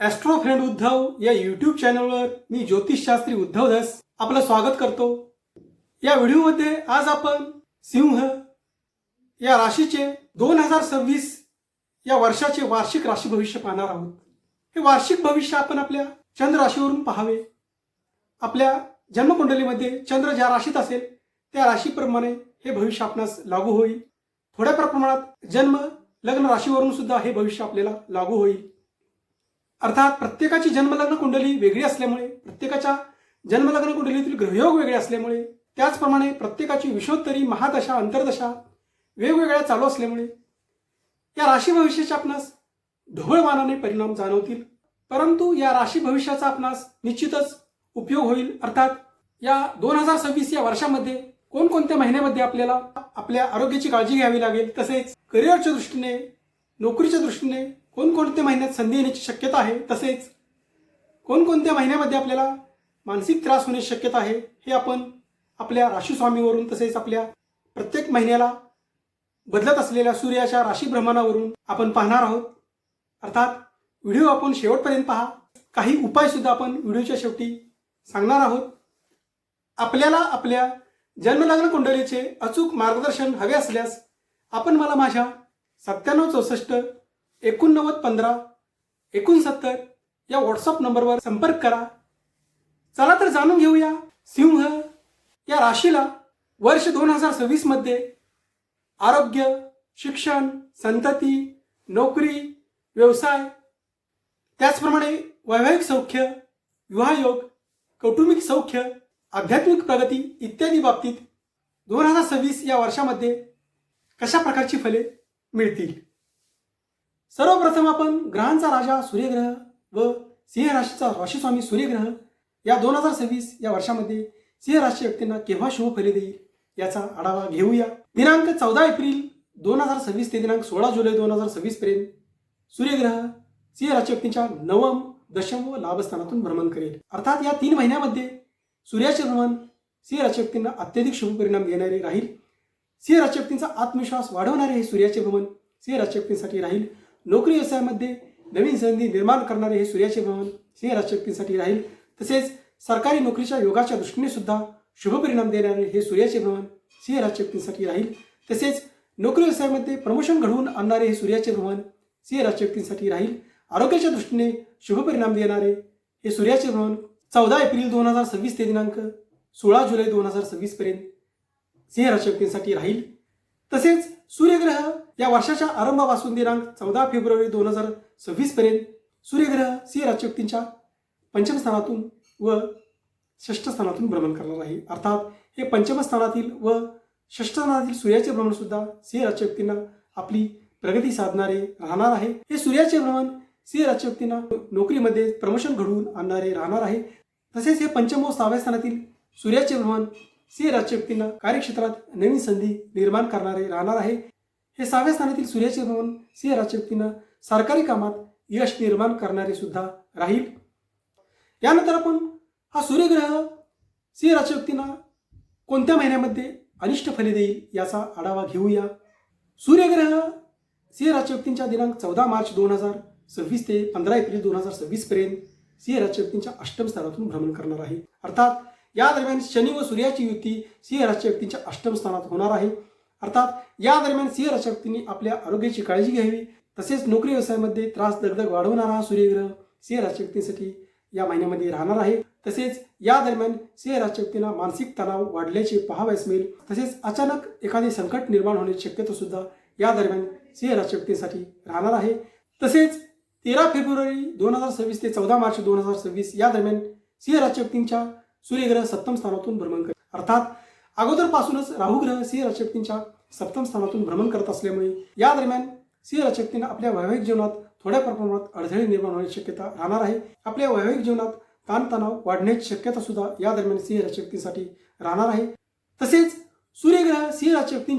Austro friend Uddhav या YouTube चॅनलवर मी ज्योतिषशास्त्री उद्धव धस आपलं स्वागत करतो. या व्हिडिओमध्ये आज आपण सिंह या राशीचे दोन हजार सव्वीस या वर्षाचे वार्षिक राशी भविष्य पाहणार आहोत. हे वार्षिक भविष्य आपण आपल्या चंद्र राशीवरून पाहावे. आपल्या जन्मकुंडलीमध्ये चंद्र ज्या राशीत असेल त्या राशीप्रमाणे हे भविष्य आपणास लागू होईल. थोड्या प्रमाणात जन्म लग्न राशीवरून सुद्धा हे भविष्य आपल्याला लागू होईल. अर्थात प्रत्येकाची जन्मलग्न कुंडली वेगळी असल्यामुळे प्रत्येकाच्या जन्मलग्न कुंडलीतील ग्रहयोग वेगळे असल्यामुळे त्याचप्रमाणे प्रत्येकाची विषोत्तरी महादशा अंतर्दशा वेगवेगळ्या चालू असल्यामुळे या राशी भविष्याच्या आपणास ढोबळमानाने परिणाम जाणवतील. परंतु या राशी भविष्याचा आपणास निश्चितच उपयोग होईल. अर्थात या दोन हजार सव्वीस या वर्षामध्ये कोणकोणत्या महिन्यामध्ये आपल्याला आपल्या आरोग्याची काळजी घ्यावी लागेल? तसेच करिअरच्या दृष्टीने नोकरीच्या दृष्टीने कोणकोणत्या महिन्यात संधी येण्याची शक्यता आहे तसेच कोणकोणत्या महिन्यामध्ये आपल्याला मानसिक त्रास होण्याची शक्यता आहे हे आपण आपल्या राशीस्वामीवरून तसेच आपल्या प्रत्येक महिन्याला बदलत असलेल्या सूर्याच्या राशीभ्रमणावरून आपण पाहणार आहोत. अर्थात व्हिडिओ आपण शेवटपर्यंत पहा. काही उपायसुद्धा आपण व्हिडिओच्या शेवटी सांगणार आहोत. आपल्याला आपल्या जन्मलग्न कुंडलीचे अचूक मार्गदर्शन हवे असल्यास आपण मला माझ्या सत्त्याण्णव चौसष्ट एकोणनव्वद पंधरा एकोणसत्तर या व्हॉट्सअप नंबरवर संपर्क करा. चला तर जाणून घेऊया सिंह या राशीला वर्ष दोन हजार सव्वीसमध्ये आरोग्य शिक्षण संतती नोकरी व्यवसाय त्याचप्रमाणे वैवाहिक सौख्य विवाहयोग कौटुंबिक सौख्य आध्यात्मिक प्रगती इत्यादी बाबतीत दोन हजार सव्वीस या वर्षामध्ये कशा प्रकारची फले मिळतील? सर्वप्रथम आपण ग्रहांचा राजा सूर्यग्रह व सिंह राशीचा राशीस्वामी सूर्यग्रह या दोन हजार सव्वीस या वर्षामध्ये सिंह राशी व्यक्तींना केव्हा शुभ फले देईल याचा आढावा घेऊया. दिनांक चौदा एप्रिल दोन हजार सव्वीस ते दिनांक सोळा जुलै दोन हजार सव्वीस पर्यंत सूर्यग्रह सिंह राशी व्यक्तींच्या नवम दशम व लाभस्थानातून भ्रमण करेल. अर्थात या तीन महिन्यामध्ये सूर्याचे भ्रमण सिंह राशी व्यक्तींना अत्यधिक शुभ परिणाम देणारे राहील. सिंह राशी व्यक्तींचा आत्मविश्वास वाढवणारे हे सूर्याचे भ्रमण सिंह राशी व्यक्तींसाठी राहील. नोकरी व्यवसायामध्ये नवीन संधी निर्माण करणारे हे सूर्याचे भवन सिंह राशी राहील. तसेच सरकारी नोकरीच्या योगाच्या दृष्टीने सुद्धा शुभ परिणाम देणारे हे सूर्याचे भवन सिंह राशी राहील. तसेच नोकरी व्यवसायामध्ये प्रमोशन घडवून आणणारे हे सूर्याचे भवन सिंह राशी राहील. आरोग्याच्या दृष्टीने शुभ परिणाम देणारे हे सूर्याचे भवन चौदा एप्रिल दोन हजार सव्वीस ते दिनांक सोळा जुलै दोन हजार सव्वीसपर्यंत सिंह राशी राहील. तसेच सूर्यग्रह या वर्षाच्या आरंभापासून दिनांक चौदा फेब्रुवारी दोन हजार सव्वीस पर्यंत सूर्यग्रह सिंह राजशक्तींच्या पंचमस्थानातून व षष्ठस्थानातून भ्रमण करणार आहे. अर्थात हे पंचमस्थानातील व षष्ठस्थानातील सूर्याचे भ्रमण सुद्धा सिंह राजशक्तींना आपली प्रगती साधणारे राहणार आहे. हे सूर्याचे भ्रमण सिंह राजशक्तींना नोकरीमध्ये प्रमोशन घडवून आणणारे राहणार आहे. तसेच हे पंचम व सहाव्या स्थानातील सूर्याचे भ्रमण सिंह राजशक्तींना कार्यक्षेत्रात नवीन संधी निर्माण करणारे राहणार आहे. हे सहाव्या स्थानातील सूर्याचे भवन सिंह राजशक्तीनं सरकारी कामात यश निर्माण करणारे सुद्धा राहील. यानंतर आपण हा सूर्यग्रह सिंह राशी कोणत्या महिन्यामध्ये अनिष्ट फले देईल याचा आढावा घेऊया. सूर्यग्रह सिंह राजशक्तींच्या दिनांक चौदा मार्च दोन हजार सव्वीस ते पंधरा एप्रिल दोन हजार सव्वीस पर्यंत सिंह राजशक्तींच्या अष्टम स्थानातून भ्रमण करणार आहे. अर्थात या दरम्यान शनी व सूर्याची युती सिंह राजशक्तींच्या अष्टम स्थानात होणार आहे. अर्थात या दरम्यान सिंह राशी आपल्या आरोग्याची काळजी घ्यावी. तसेच नोकरी व्यवसायामध्ये त्रास दगदग वाढवणारा हा सूर्यग्रह सिंह राशी या महिन्यामध्ये राहणार आहे. तसेच या दरम्यान सिंह राशी मानसिक तणाव वाढल्याचे पाहावयास मिळेल. तसेच अचानक एखादे संकट निर्माण होण्याची शक्यता सुद्धा या दरम्यान सिंह राशी राहणार आहे. तसेच तेरा फेब्रुवारी दोन हजार सव्वीस ते चौदा मार्च दोन हजार सव्वीस या दरम्यान सिंह राशक्तींच्या सूर्यग्रह सप्तम स्थानातून भ्रमण करेल. अर्थात अगोदरपासूनच राहुग्रह सिंह राशी सप्तम स्थानातून भ्रमण करत असल्यामुळे या दरम्यान सिंह राशी आपल्या वैवाहिक जीवनात थोड्या प्रमाणात अडथळे निर्माण होण्याची शक्यता राहणार आहे. आपल्या वैवाहिक जीवनात ताणतणाव वाढण्याची शक्यता सुद्धा या दरम्यान सिंह राशी राहणार आहे. तसेच सूर्यग्रह सिंह राशी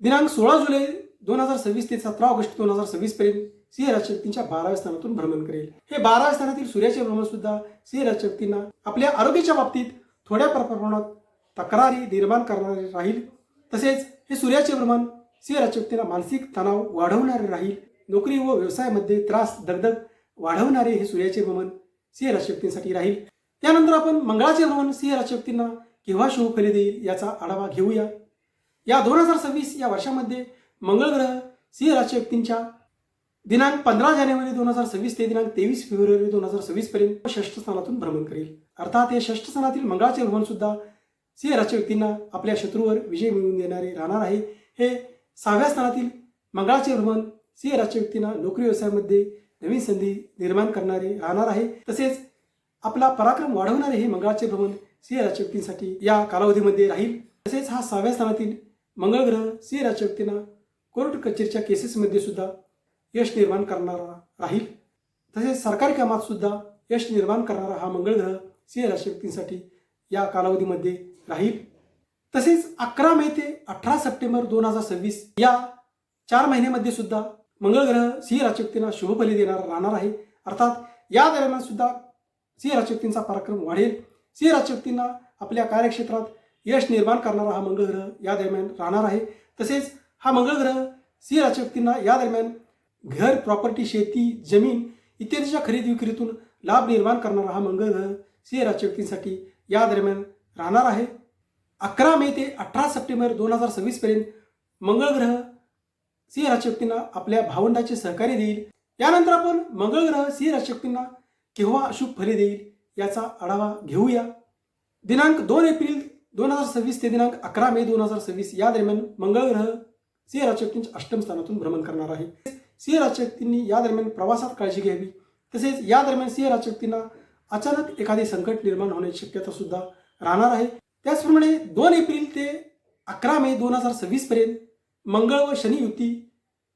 दिनांक सोळा जुलै दोन हजार सव्वीस ते सतरा ऑगस्ट दोन हजार सव्वीस पर्यंत सिंह राजशक्तींच्या बाराव्या स्थानातून भ्रमण करेल. हे बाराव्या स्थानातील सूर्याचे भ्रमण सुद्धा सिंह राशी आपल्या आरोग्याच्या बाबतीत थोड्या प्रमाणात तक्रारी निर्माण करणारे राहील. तसेच हे सूर्याचे भ्रमण सिंह राशी मानसिक तणाव वाढवणारे राहील. नोकरी व व्यवसायामध्ये त्रास दगदग वाढवणारे हे सूर्याचे भ्रमण सिंह राशी राहील. त्यानंतर आपण मंगळाचे भ्रमण सिंह राशी केव्हा शुभ फले देईल याचा आढावा घेऊया. या दोन हजार सव्वीस या वर्षामध्ये मंगळ ग्रह सिंह राशी दिनांक पंधरा जानेवारी दोन हजार सव्वीस ते दिनांक तेवीस फेब्रुवारी दोन हजार सव्वीस पर्यंत षष्ठ स्थानातून भ्रमण करेल. अर्थात हे षष्ठ स्थानातील मंगळाचे भ्रमण सुद्धा सिंह राशी व्यक्तींना आपल्या शत्रूवर विजय मिळवून देणारे राहणार आहे हे सहाव्या स्थानातील मंगळाचे भ्रमण सिंह राशी व्यक्तींना नोकरी व्यवसायामध्ये नवीन संधी निर्माण करणारे राहणार आहे. तसेच आपला पराक्रम वाढवणारे हे मंगळाचे भ्रमण सिंह राशी व्यक्तींसाठी या कालावधीमध्ये राहील. तसेच हा सहाव्या स्थानातील मंगळ ग्रह सिंह राशी व्यक्तींना कोर्ट कचेरीच्या केसेसमध्ये सुद्धा यश निर्माण करणारा राहील. तसेच सरकारी कामात सुद्धा यश निर्माण करणारा हा मंगळ ग्रह सिंह राशी व्यक्तींसाठी या कालावधीमध्ये राहील. तसेच अकरा मे ते अठरा सप्टेंबर दोन हजार सव्वीस या चार महिन्यामध्ये सुद्धा मंगळ ग्रह सिंह राशी शुभफली देणार राहणार आहे. अर्थात या दरम्यान सुद्धा सिंह राशी पराक्रम वाढेल. सिंह राशी आपल्या कार्यक्षेत्रात यश निर्माण करणारा हा मंगळ ग्रह या दरम्यान राहणार आहे. तसेच हा मंगळ ग्रह सिंह राशी या दरम्यान घर प्रॉपर्टी शेती जमीन इत्यादीच्या खरेदी विक्रीतून लाभ निर्माण करणारा हा मंगळ ग्रह सिंह राशी या दरम्यान राहणार आहे. अकरा मे ते अठरा सप्टेंबर दोन हजार सव्वीस पर्यंत मंगळ ग्रह सिंह राशक्तींना आपल्या भावंडाचे सहकार्य देईल. यानंतर आपण मंगळ ग्रह सिंह राशक्तींना केव्हा अशुभ फले देईल याचा आढावा घेऊया. दिनांक दोन एप्रिल दोन हजार सव्वीस ते दिनांक अकरा मे दोन हजार सव्वीस या दरम्यान मंगळ ग्रह सिंह राशक्तींच्या अष्टम स्थानातून भ्रमण करणार आहे. सिंह राशक्तींनी या दरम्यान प्रवासात काळजी घ्यावी. तसेच या दरम्यान सिंह राशक्तींना अचानक एखादे संकट निर्माण होण्याची शक्यता सुद्धा राहणार आहे. त्याचप्रमाणे दोन एप्रिल ते अकरा मे दोन हजार सव्वीस पर्यंत मंगळ व शनी युती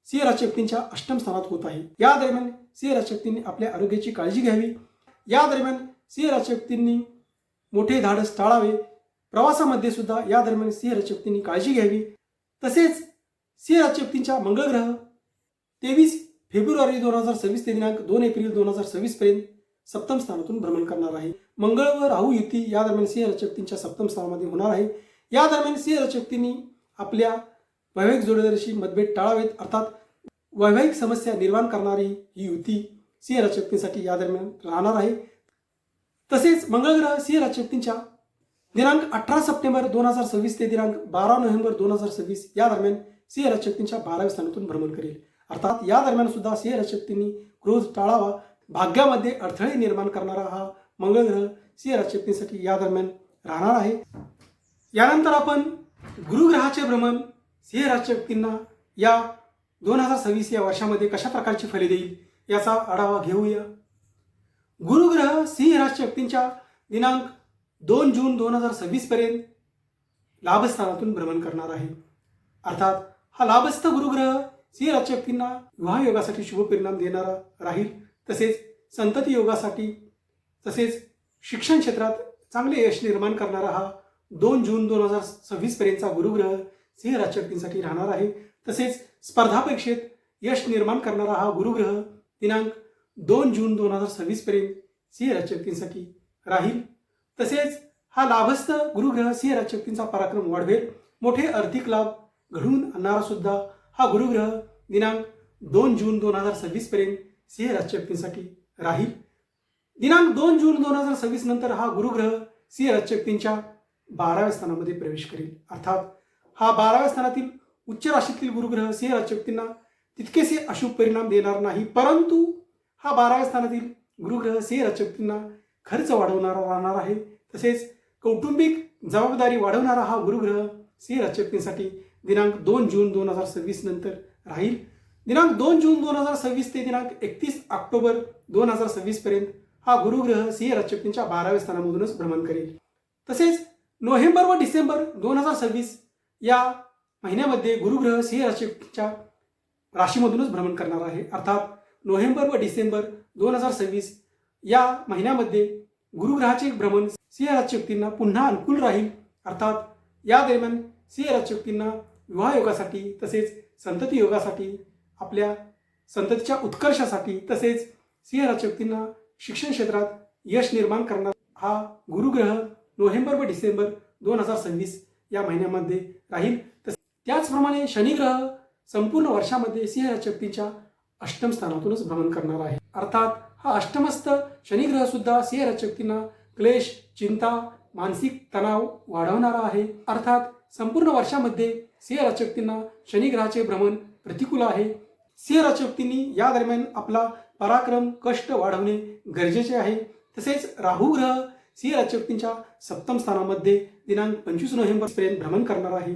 सिंह राशी अष्टम स्थानात होत आहे. या दरम्यान सिंह राशी आपल्या आरोग्याची काळजी घ्यावी. या दरम्यान सिंह राशी मोठे धाडस टाळावे. प्रवासामध्ये सुद्धा या दरम्यान सिंह राशी काळजी घ्यावी. तसेच सिंह राशी मंगळग्रह मंगळ ग्रह तेवीस फेब्रुवारी दोन हजार सव्वीस ते दिनांक दोन एप्रिल दोन हजार सव्वीस पर्यंत सप्तम स्थानातून भ्रमण करणार आहे. मंगळ व राहू युती या दरम्यान सिंह राशी सप्तम स्थानामध्ये होणार आहे. या दरम्यान सिंह राशी आपल्या वैवाहिक जोडीदाराशी मतभेद टाळावेत. अर्थात वैवाहिक समस्या निर्माण करणारी ही युती सिंह राशी या दरम्यान राहणार आहे. तसेच मंगळ ग्रह सिंह राशी दिनांक अठरा सप्टेंबर दोन हजार सव्वीस ते दिनांक बारा नोव्हेंबर दोन हजार सव्वीस या दरम्यान सिंह राशी बाराव्या स्थानातून भ्रमण करेल. अर्थात या दरम्यान सुद्धा सिंह राशी क्रोध टाळावा. भाग्यामध्ये अडथळे निर्माण करणारा हा मंगळ ग्रह सिंह राशी या दरम्यान राहणार आहे. यानंतर आपण गुरुग्रहाचे भ्रमण सिंह राशी या दोन हजार सव्वीस या वर्षामध्ये कशा प्रकारची फले देईल याचा आढावा घेऊया. गुरुग्रह सिंह राशी दिनांक दोन जून दोन हजार सव्वीस पर्यंत लाभस्थानातून भ्रमण करणार आहे. अर्थात हा लाभस्थ गुरुग्रह सिंह राशी विवाह योगासाठी शुभ परिणाम देणारा राहील. तसेच संतती योगासाठी तसेच शिक्षण क्षेत्रात चांगले यश निर्माण करणारा हा दोन जून दोन हजार सव्वीसपर्यंतचा गुरुग्रह सिंह राजशक्तींसाठी राहणार आहे. तसेच स्पर्धा परीक्षेत यश निर्माण करणारा हा गुरुग्रह दिनांक दोन जून दोन हजार सव्वीसपर्यंत सिंह राजशक्तींसाठी राहील. तसेच हा लाभस्थ गुरुग्रह सिंह राजशक्तींचा पराक्रम वाढवेल. मोठे आर्थिक लाभ घडवून आणणारा सुद्धा हा गुरुग्रह दिनांक दोन जून दोन हजार सव्वीसपर्यंत सिंह राजशक्तींसाठी राहील. दिनांक दोन जून दोन हजार सव्वीस नंतर हा गुरुग्रह सिंह राजशक्तींच्या बाराव्या स्थानामध्ये प्रवेश करेल. अर्थात हा बाराव्या स्थानातील उच्च राशीतील गुरुग्रह सिंह राजशक्तींना तितकेसे अशुभ परिणाम देणार नाही परंतु हा बाराव्या स्थानातील गुरुग्रह सिंह राजशक्तींना खर्च वाढवणारा राहणार आहे. तसेच कौटुंबिक जबाबदारी वाढवणारा हा गुरुग्रह सिंह राजशक्तींसाठी दिनांक दोन जून दोन हजार सव्वीस नंतर राहील. दिनांक दोन जून दोन हजार सव्वीस ते दिनांक एकतीस ऑक्टोबर दोन हजार सव्वीस पर्यंत हा गुरुग्रह सिंह राशी बाराव्या स्थानामधूनच भ्रमण करेल. तसेच नोव्हेंबर व डिसेंबर दोन हजार सव्वीस या महिन्यामध्ये गुरुग्रह सिंह राशीच्या राशीमधूनच भ्रमण करणार आहे. अर्थात नोव्हेंबर व डिसेंबर दोन हजार सव्वीस या महिन्यामध्ये गुरुग्रहाचे भ्रमण सिंह राजशक्तींना पुन्हा अनुकूल राहील. अर्थात या दरम्यान सिंह राशी विवाह योगासाठी तसेच संतती योगासाठी आपल्या संततीच्या उत्कर्षासाठी तसेच सिंह राशी व्यक्तींना शिक्षण क्षेत्रात यश निर्माण करणार हा गुरुग्रह नोव्हेंबर व डिसेंबर दोन हजार सव्वीस या महिन्यामध्ये राहील. तस- त्याचप्रमाणे शनिग्रह संपूर्ण वर्षामध्ये सिंह राशी अष्टम स्थानातूनच भ्रमण करणार आहे. अर्थात हा अष्टमस्त शनिग्रह सुद्धा सिंह राशी व्यक्तींना क्लेश चिंता मानसिक तणाव वाढवणारा आहे. अर्थात संपूर्ण वर्षामध्ये सिंह राशी व्यक्तींना शनिग्रहाचे भ्रमण प्रतिकूल आहे. सिंह राशी व्यक्तींनी या दरम्यान आपला पराक्रम कष्ट वाढवणे गरजेचे आहे. तसेच राहू ग्रह सिंह राशी व्यक्तींच्या सप्तम स्थानामध्ये दिनांक पंचवीस नोव्हेंबर पर्यंत भ्रमण करणार आहे.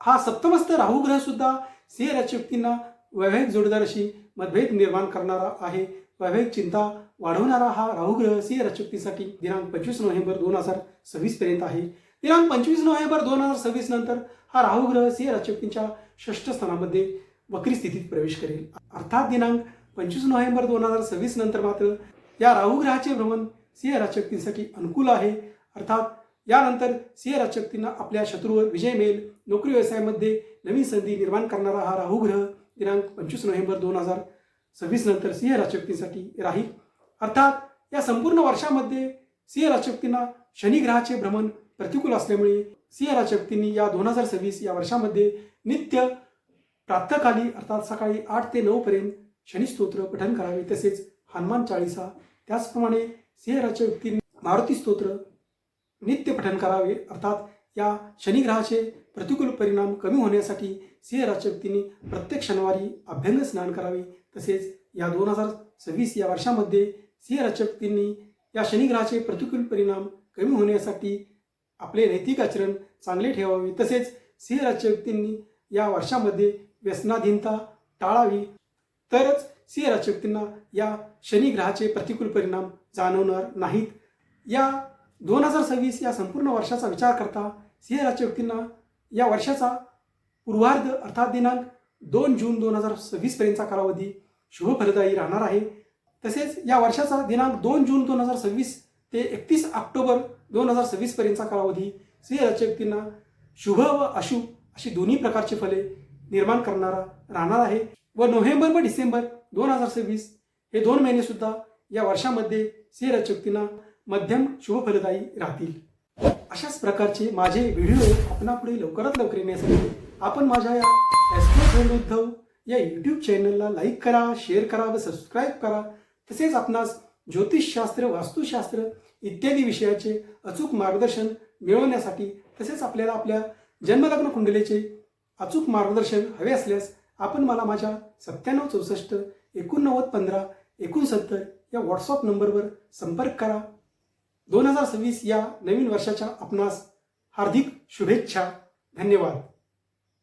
हा सप्तमस्त राहू ग्रह सुद्धा सिंह राशी व्यक्तींना वैवाहिक जोडीदार अशी मतभेद निर्माण करणारा आहे. वैवाहिक चिंता वाढवणारा हा राहू ग्रह सिंह राशी दिनांक पंचवीस नोव्हेंबर दोन हजार सव्वीस पर्यंत आहे. दिनांक पंचवीस नोव्हेंबर दोन हजार सव्वीस नंतर हा राहू ग्रह सिंह राशी व्यक्तींच्या षष्ठ स्थानामध्ये वक्री स्थितीत प्रवेश करेल. अर्थात दिनांक पंचवीस नोव्हेंबर दोन हजार सव्वीस नंतर मात्र या राहुग्रहाचे भ्रमण सिंह राजशक्तींसाठी अनुकूल आहे. अर्थात यानंतर सिंह राजशक्तींना आपल्या शत्रूवर विजय मिळेल. नोकरी व्यवसायामध्ये नवीन संधी निर्माण करणारा हा राहुग्रह दिनांक पंचवीस नोव्हेंबर दोन हजार सव्वीस नंतर सिंह राजशक्तींसाठी राहील. अर्थात या संपूर्ण वर्षामध्ये सिंह राजशक्तींना शनिग्रहाचे भ्रमण प्रतिकूल असल्यामुळे सिंह राजशक्तींनी या दोन हजार सव्वीस या वर्षामध्ये नित्य प्रातःकाली अर्थात सकाळी आठ ते नऊ पर्यंत शनिस्तोत्र पठन करावे. तसेच हनुमान चाळीसा त्याचप्रमाणे सिंह व्यक्तींनी मारुती स्तोत्र नित्य पठन करावे. अर्थात या शनिग्रहाचे प्रतिकूल परिणाम कमी होण्यासाठी सिंह व्यक्तींनी प्रत्येक शनिवारी अभ्यंग स्नान करावे. तसेच या दोन हजार सव्वीस या वर्षामध्ये सिंहराच्या व्यक्तींनी या शनिग्रहाचे प्रतिकूल परिणाम कमी होण्यासाठी आपले नैतिक आचरण चांगले ठेवावे. तसेच सिंह व्यक्तींनी या वर्षामध्ये व्यसनाधीनता टाळावी. तरच सिंह राशी व्यक्तींना या शनिग्रहाचे प्रतिकूल परिणाम जाणवणार नाहीत. या दोन हजार सव्वीस या संपूर्ण वर्षाचा विचार करता सिंह राशी व्यक्तींना या वर्षाचा पूर्वार्ध अर्थात दिनांक दोन जून दोन हजार सव्वीसपर्यंतचा कालावधी शुभफलदायी राहणार आहे. तसेच या वर्षाचा दिनांक दोन जून दोन हजार सव्वीस ते एकतीस ऑक्टोबर दोन हजार सव्वीसपर्यंतचा कालावधी सिंह राशी व्यक्तींना शुभ व अशुभ अशी दोन्ही प्रकारची फले निर्माण करणारा राहणार आहे. व नोव्हेंबर व डिसेंबर दोन हजार सव्वीस हे दोन महिने सुद्धा या वर्षामध्ये सिंह मध्यम शुभफलदायी राहतील. अशाच प्रकारचे माझे व्हिडिओ आपणापुढे लवकरात लवकर येण्यासाठी आपण माझ्या या एस्ट्रो उद्धव या यूट्यूब चॅनलला लाईक करा शेअर करा व सबस्क्राईब करा. तसेच आपणास ज्योतिषशास्त्र वास्तुशास्त्र इत्यादी विषयाचे अचूक मार्गदर्शन मिळवण्यासाठी तसेच आपल्याला आपल्या जन्मलग्न कुंडलीचे अचूक मार्गदर्शन हवे असल्यास आपण मला माझ्या सत्त्याण्णव चौसष्ट एकोणनव्वद पंधरा एकोणसत्तर या व्हॉट्सअप नंबरवर संपर्क करा. दोन हजार सव्वीस या नवीन वर्षाच्या आपणास हार्दिक शुभेच्छा. धन्यवाद.